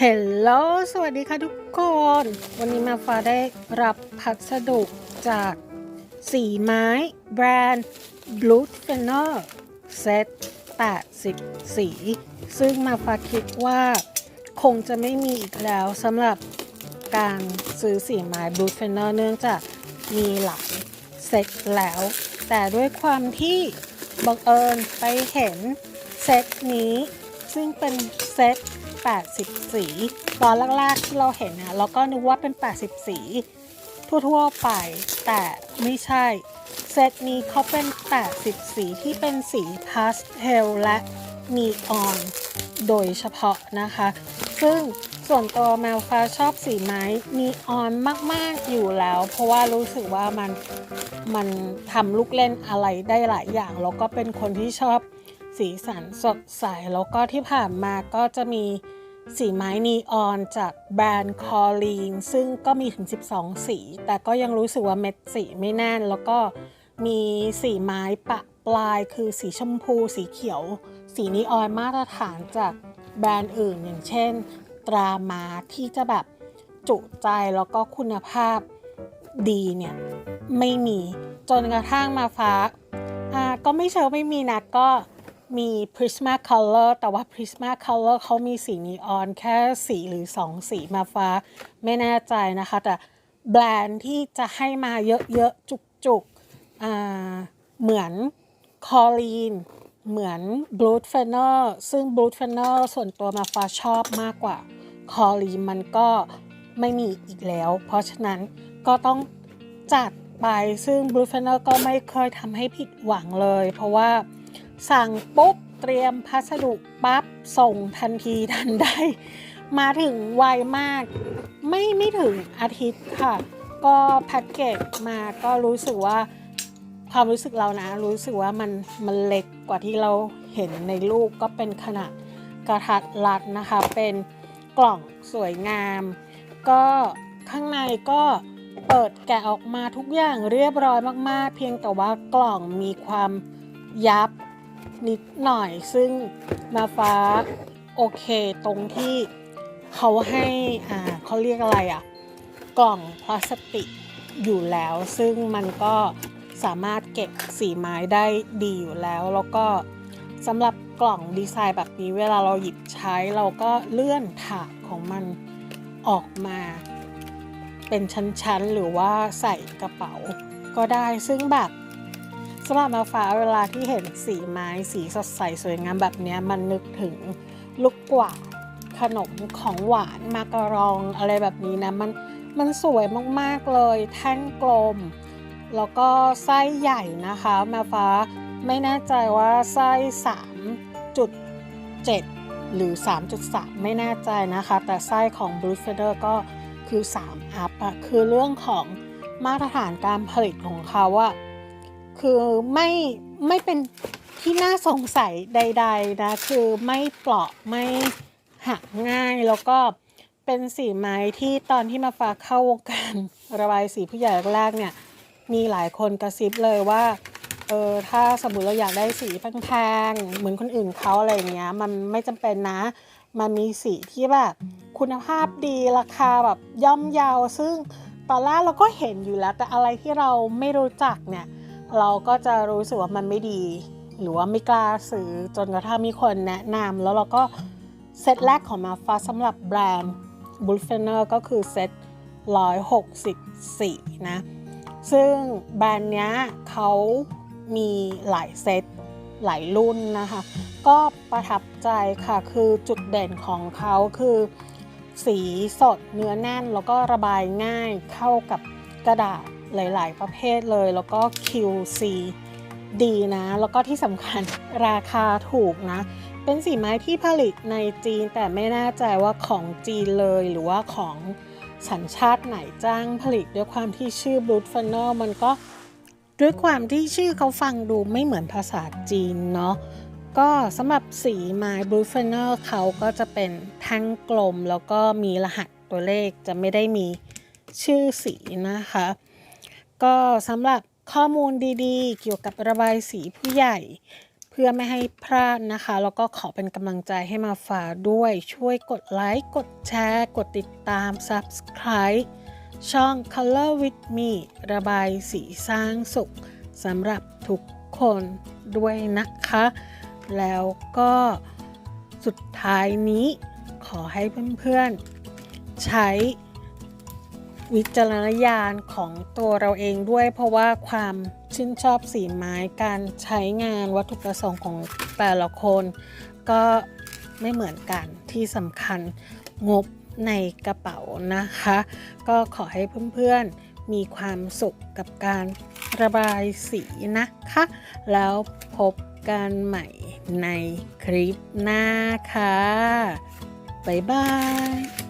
เฮลโลสวัสดีค่ะทุกคน วันนี้มาฟ้าได้รับพัสดุจากสีไม้แบรนด์ Blue f e n o r เซต80 สี ซึ่งมาฟ้าคิดว่าคงจะไม่มีอีกแล้วสำหรับการซื้อสีไม้ Blue f e n o r เนื่องจากมีหลายเซตแล้ว แต่ด้วยความที่บังเอิญไปเห็นเซตนี้ ซึ่งเป็นเซต 80 สีตอนแรกๆที่เราเห็นนะเราก็นึกว่าเป็น 80 สีทั่วๆไป แต่ไม่ใช่ เซตนี้เขาเป็น 80 สีที่เป็นสีพาสเทลและนีออนโดยเฉพาะนะคะ ซึ่งส่วนตัวแมวฟ้าชอบสีไม้นีออนมากๆอยู่แล้ว เพราะว่ารู้สึกว่ามันมันทำลูกเล่นอะไรได้หลายอย่าง แล้วก็เป็นคนที่ชอบ สีสันสดใส แล้วก็ที่ผ่านมาก็จะมีสีไม้นีออนจากแบรนด์คอลีนซึ่งก็มีถึง 12 สี แต่ก็ยังรู้สึกว่าเม็ดสีไม่แน่น แล้วก็มีสีไม้ปะปลายคือสีชมพู สีเขียว สีนีออนมาตรฐานจากแบรนด์อื่น อย่างเช่น ตรามาที่จะแบบจุใจแล้วก็คุณภาพดีเนี่ย ไม่มีจนกระทั่งมาฟ้าอ่าก็ไม่เชิงไม่มีนะก็ มี Prisma Color แต่ว่า Prisma Color เขามีสีนีออนแค่สีหรือ 2 สีมาฟ้า ไม่แน่ใจนะคะ แต่แบรนด์ที่จะให้มาเยอะๆ จุกๆ เหมือนคอลีนเหมือน Blood f e n e r ซึ่ง Blood f e n e r ส่วนตัวมาฟ้าชอบมากกว่าคอลีนมันก็ไม่มีอีกแล้ว เพราะฉะนั้นก็ต้องจัดไปซึ่ง Blue f e n e r ก็ไม่เคยทำให้ผิดหวังเลย เพราะว่า สั่งปุ๊บเตรียมพัสดุปั๊บส่งทันทีทันใด มาถึงไวมาก ไม่ไม่ถึงอาทิตย์ค่ะ ก็แพ็กเกจมาก็รู้สึกว่าความรู้สึกเรานะ รู้สึกว่ามันมันเล็กกว่าที่เราเห็นในรูปก็เป็นขนาดกระทัดรัดนะคะ เป็นกล่องสวยงาม ก็ข้างในก็เปิดแกะออกมาทุกอย่างเรียบร้อยมากๆ เพียงแต่ว่ากล่องมีความยับ นิดหน่อย ซึ่งมาฟ้าโอเคตรงที่เขาให้อ่าเขาเรียกอะไรอะ่ะ กล่องพลาสติกอยู่แล้ว ซึ่งมันก็สามารถเก็บสีไม้ได้ดีอยู่แล้ว แล้วก็สำหรับกล่องดีไซน์แบบนี้ เวลาเราหยิบใช้เราก็เลื่อนถาดของมันออกมา เป็นชั้นๆ หรือว่าใส่กระเป๋าก็ได้ซึ่งแบบ สำหรับมาฟ้าเวลาที่เห็นสีไม้สีสดใสสวยงามแบบนี้มันนึกถึงลูกกว่าขนมของหวานมากรองอะไรแบบนี้นะมันมันสวยมากๆเลยแท่งกลม แล้วก็ไส้ใหญ่นะคะ มาฟ้าไม่แน่ใจว่าไส้3.7 หรือ 3.3 ไม่แน่ใจนะคะ แต่ไส้ของ Blue Feather ก็คือ 3 อัพอะคือเรื่องของมาตรฐานการผลิตของเขาอะ คือไม่ไม่เป็นที่น่าสงสัยใด ๆ นะ คือไม่เปราะไม่หักง่ายแล้วก็เป็นสีไม้ที่ตอนที่มาฟ้าเข้าวงการระบายสีผู้ใหญ่แรกเนี่ย มีหลายคนกระซิบเลยว่าเออถ้าสมมติเราอยากได้สีแพงๆเหมือนคนอื่นเขาอะไรเงี้ย มันไม่จำเป็นนะ มันมีสีที่แบบคุณภาพดีราคาแบบย่อมเยาว ซึ่งตอนแรกเราก็เห็นอยู่แล้ว แต่อะไรที่เราไม่รู้จักเนี่ย เราก็จะรู้สึกว่ามันไม่ดี หรือว่าไม่กล้าซื้อจนกระทั่งมีคนแนะนำแล้วเราก็เซตแรกของมาฟ้าสำหรับแบรนด์ b u l f e n e r ก็คือเซต164 นะ ซึ่งแบรนด์เนี้ยเขามีหลายเซตหลายรุ่นนะคะ ก็ประทับใจค่ะคือจุดเด่นของเขาคือ สีสดเนื้อแน่นแล้วก็ระบายง่ายเข้ากับกระดาษ หลาย ๆ ประเภทเลย แล้วก็ QC ดีนะ แล้วก็ที่สำคัญราคาถูกนะ เป็นสีไม้ที่ผลิตในจีนแต่ไม่แน่ใจว่าของจีนเลยหรือว่าของสัญชาติไหนจ้างผลิตด้วยความที่ชื่อ Blood f u n n e l มันก็ด้วยความที่ชื่อเขาฟังดูไม่เหมือนภาษาจีนเนาะก็สำหรับสีไม้ Blue f e n e r เขาก็จะเป็นแท่งกลมแล้วก็มีรหัสตัวเลขจะไม่ได้มีชื่อสีนะคะ ก็สำหรับข้อมูลดีๆ เกี่ยวกับระบายสีผู้ใหญ่ เพื่อไม่ให้พลาดนะคะ แล้วก็ขอเป็นกำลังใจให้มาฝาด้วยช่วยกดไลค์ กดแชร์ กดติดตาม Subscribe ช่อง Color with me ระบายสีสร้างสุขสำหรับทุกคนด้วยนะคะ แล้วก็สุดท้ายนี้ขอให้เพื่อนๆใช้ วิจารณญาณของตัวเราเองด้วย เพราะว่าความชื่นชอบสีไม้การใช้งานวัตถุประสงค์ของแต่ละคน ก็ไม่เหมือนกันที่สำคัญงบในกระเป๋านะคะ ก็ขอให้เพื่อนๆมีความสุขกับการระบายสีนะคะ แล้วพบกันใหม่ในคลิปหน้าค่ะ บ๊ายบาย